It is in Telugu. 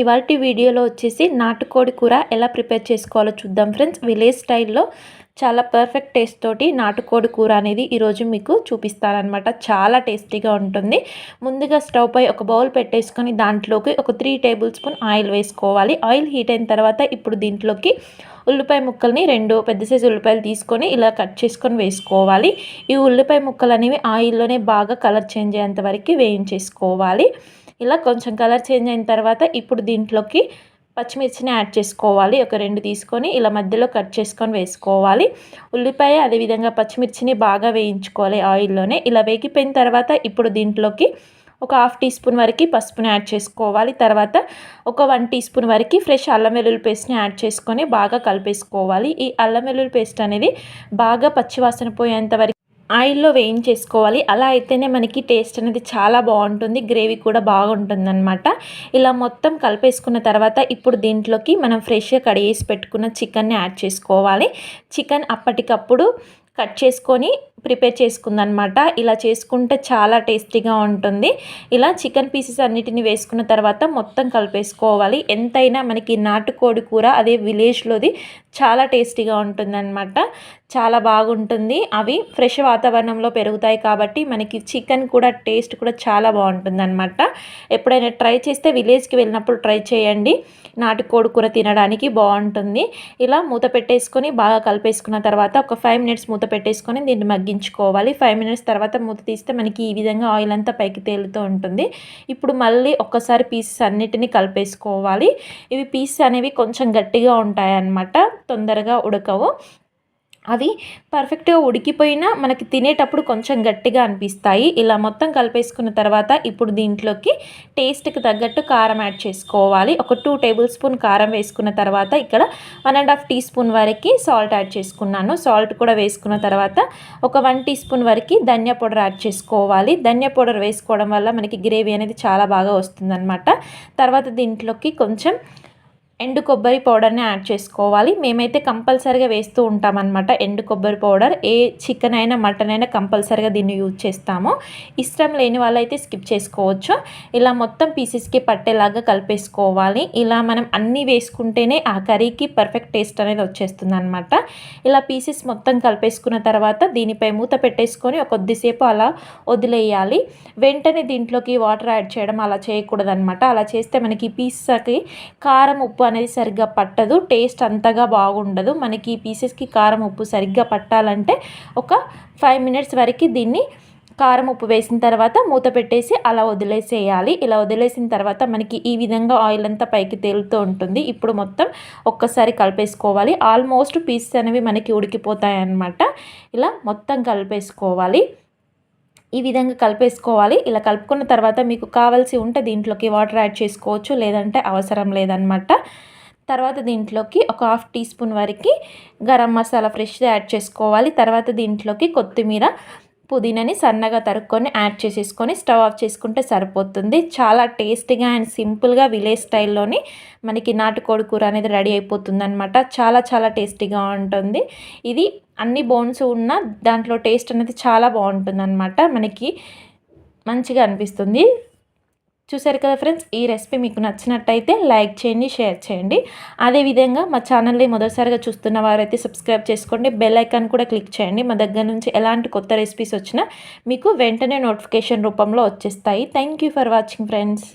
ఇవాటి వీడియోలో వచ్చేసి నాటుకోడి కూర ఎలా ప్రిపేర్ చేసుకోవాలో చూద్దాం ఫ్రెండ్స్. విలేజ్ స్టైల్లో చాలా పర్ఫెక్ట్ టేస్ట్ తోటి నాటుకోడి కూర అనేది ఈరోజు మీకు చూపిస్తారనమాట చాలా టేస్టీగా ఉంటుంది. ముందుగా స్టవ్ పై ఒక బౌల్ పెట్టేసుకొని దాంట్లోకి ఒక త్రీ టేబుల్ స్పూన్ ఆయిల్ వేసుకోవాలి. ఆయిల్ హీట్ అయిన తర్వాత ఇప్పుడు దీంట్లోకి ఉల్లిపాయ ముక్కల్ని రెండు పెద్ద సైజు ఉల్లిపాయలు తీసుకొని ఇలా కట్ చేసుకొని వేసుకోవాలి. ఈ ఉల్లిపాయ ముక్కలు అనేవి ఆయిల్లోనే బాగా కలర్ చేంజ్ అయ్యేంత వరకు వేయించేసుకోవాలి. ఇలా కొంచెం కలర్ చేంజ్ అయిన తర్వాత ఇప్పుడు దీంట్లోకి పచ్చిమిర్చిని యాడ్ చేసుకోవాలి. ఒక రెండు తీసుకొని ఇలా మధ్యలో కట్ చేసుకొని వేసుకోవాలి. ఉల్లిపాయ అదేవిధంగా పచ్చిమిర్చిని బాగా వేయించుకోవాలి ఆయిల్లోనే. ఇలా వేగిపోయిన తర్వాత ఇప్పుడు దీంట్లోకి ఒక హాఫ్ టీ స్పూన్ వరకు పసుపుని యాడ్ చేసుకోవాలి. తర్వాత ఒక వన్ టీ స్పూన్ వరకు ఫ్రెష్ అల్లం వెల్లుల్లి పేస్ట్ని యాడ్ చేసుకొని బాగా కలిపేసుకోవాలి. ఈ అల్లం వెల్లుల్లి పేస్ట్ అనేది బాగా పచ్చివాసన పోయేంత వరకు ఆయిల్లో వేయించేసుకోవాలి. అలా అయితేనే మనకి టేస్ట్ అనేది చాలా బాగుంటుంది. గ్రేవీ కూడా బాగుంటుంది అనమాట ఇలా మొత్తం కలిపేసుకున్న తర్వాత ఇప్పుడు దీంట్లోకి మనం ఫ్రెష్గా కడిగేసి పెట్టుకున్న చికెన్ని యాడ్ చేసుకోవాలి. చికెన్ అప్పటికప్పుడు కట్ చేసుకొని ప్రిపేర్ చేసుకుందనమాట. ఇలా చేసుకుంటే చాలా టేస్టీగా ఉంటుంది. ఇలా చికెన్ పీసెస్ అన్నిటిని వేసుకున్న తర్వాత మొత్తం కలిపేసుకోవాలి. ఎంతైనా మనకి నాటుకోడి కూర అదే విలేజ్లోది చాలా టేస్టీగా ఉంటుందన్నమాట చాలా బాగుంటుంది. అవి ఫ్రెష్ వాతావరణంలో పెరుగుతాయి కాబట్టి మనకి చికెన్ కూడా టేస్ట్ కూడా చాలా బాగుంటుంది అనమాట ఎప్పుడైనా ట్రై చేస్తే విలేజ్కి వెళ్ళినప్పుడు ట్రై చేయండి. నాటుకోడి కూర తినడానికి బాగుంటుంది. ఇలా మూత పెట్టేసుకొని బాగా కలిపేసుకున్న తర్వాత ఒక ఫైవ్ మినిట్స్ మూత పెట్టేసుకొని దీన్ని మగ్గి మగ్గించుకోవాలి ఫైవ్ మినిట్స్ తర్వాత మూత తీస్తే మనకి ఈ విధంగా ఆయిల్ అంతా పైకి తేలుతూ ఉంటుంది. ఇప్పుడు మళ్ళీ ఒక్కసారి పీసెస్ అన్నిటినీ కలిపేసుకోవాలి. ఇవి పీసెస్ అనేవి కొంచెం గట్టిగా ఉంటాయన్నమాట. తొందరగా ఉడకవు. అవి పర్ఫెక్ట్గా ఉడికిపోయినా మనకి తినేటప్పుడు కొంచెం గట్టిగా అనిపిస్తాయి. ఇలా మొత్తం కలిపేసుకున్న తర్వాత ఇప్పుడు దీంట్లోకి టేస్ట్కి తగ్గట్టు కారం యాడ్ చేసుకోవాలి. ఒక టూ టేబుల్ స్పూన్ కారం వేసుకున్న తర్వాత ఇక్కడ one and half teaspoon వరకు సాల్ట్ యాడ్ చేసుకున్నాను. సాల్ట్ కూడా వేసుకున్న తర్వాత ఒక వన్ టీ స్పూన్ వరకు ధనియా పౌడర్ యాడ్ చేసుకోవాలి. ధనియా పౌడర్ వేసుకోవడం వల్ల మనకి గ్రేవీ అనేది చాలా బాగా వస్తుందన్నమాట. తర్వాత దీంట్లోకి కొంచెం ఎండు కొబ్బరి పౌడర్ని యాడ్ చేసుకోవాలి. మేమైతే కంపల్సరీగా వేస్తూ ఉంటామన్నమాట ఎండు కొబ్బరి పౌడర్. ఏ చికెన్ అయినా మటన్ అయినా కంపల్సరీగా దీన్ని యూజ్ చేస్తాము. ఇష్టం లేని వాళ్ళైతే స్కిప్ చేసుకోవచ్చు. ఇలా మొత్తం పీసెస్కి పట్టేలాగా కలిపేసుకోవాలి. ఇలా మనం అన్నీ వేసుకుంటేనే ఆ కర్రీకి పర్ఫెక్ట్ టేస్ట్ అనేది వచ్చేస్తుంది అనమాట ఇలా పీసెస్ మొత్తం కలిపేసుకున్న తర్వాత దీనిపై మూత పెట్టేసుకొని కొద్దిసేపు అలా వదిలేయాలి. వెంటనే దీంట్లోకి వాటర్ యాడ్ చేయడం అలా చేయకూడదనమాట అలా చేస్తే మనకి పీసాకి కారం ఉప్పు అనేది సరిగ్గా పట్టదు. టేస్ట్ అంతగా బాగుండదు. మనకి పీసెస్కి కారం ఉప్పు సరిగ్గా పట్టాలంటే ఒక ఫైవ్ మినిట్స్ వరకు దీన్ని కారం ఉప్పు వేసిన తర్వాత మూత పెట్టేసి అలా వదిలేసేయాలి. ఇలా వదిలేసిన తర్వాత మనకి ఈ విధంగా ఆయిల్ అంతా పైకి తేలుతూ ఉంటుంది. ఇప్పుడు మొత్తం ఒక్కసారి కలిపేసుకోవాలి. ఆల్మోస్ట్ పీసెస్ అనేవి మనకి ఉడికిపోతాయి అన్నమాట ఇలా మొత్తం కలిపేసుకోవాలి. ఈ విధంగా కలిపేసుకోవాలి. ఇలా కలుపుకున్న తర్వాత మీకు కావాల్సి ఉంటే దీంట్లోకి వాటర్ యాడ్ చేసుకోవచ్చు. లేదంటే అవసరం లేదనమాట తర్వాత దీంట్లోకి ఒక హాఫ్ టీ స్పూన్ వరకు గరం మసాలా ఫ్రెష్గా యాడ్ చేసుకోవాలి. తర్వాత దీంట్లోకి కొత్తిమీర పుదీనాని సన్నగా తరుక్కొని యాడ్ చేసేసుకొని స్టవ్ ఆఫ్ చేసుకుంటే సరిపోతుంది. చాలా టేస్టీగా అండ్ సింపుల్గా విలేజ్ స్టైల్లోని మనకి నాటుకోడి కూర అనేది రెడీ అయిపోతుంది అనమాట చాలా చాలా టేస్టీగా ఉంటుంది. ఇది అన్ని బోన్స్ ఉన్న దాంట్లో టేస్ట్ అనేది చాలా బాగుంటుంది అనమాట మనకి మంచిగా అనిపిస్తుంది. చూసారు కదా ఫ్రెండ్స్ ఈ రెసిపీ మీకు నచ్చినట్టయితే లైక్ చేయండి షేర్ చేయండి. అదేవిధంగా మా ఛానల్ని మొదటిసారిగా చూస్తున్న వారైతే సబ్స్క్రైబ్ చేసుకోండి బెల్ ఐకాన్ కూడా క్లిక్ చేయండి. మా దగ్గర నుంచి ఎలాంటి కొత్త రెసిపీస్ వచ్చినా మీకు వెంటనే నోటిఫికేషన్ రూపంలో వచ్చేస్తాయి. Thank for watching friends.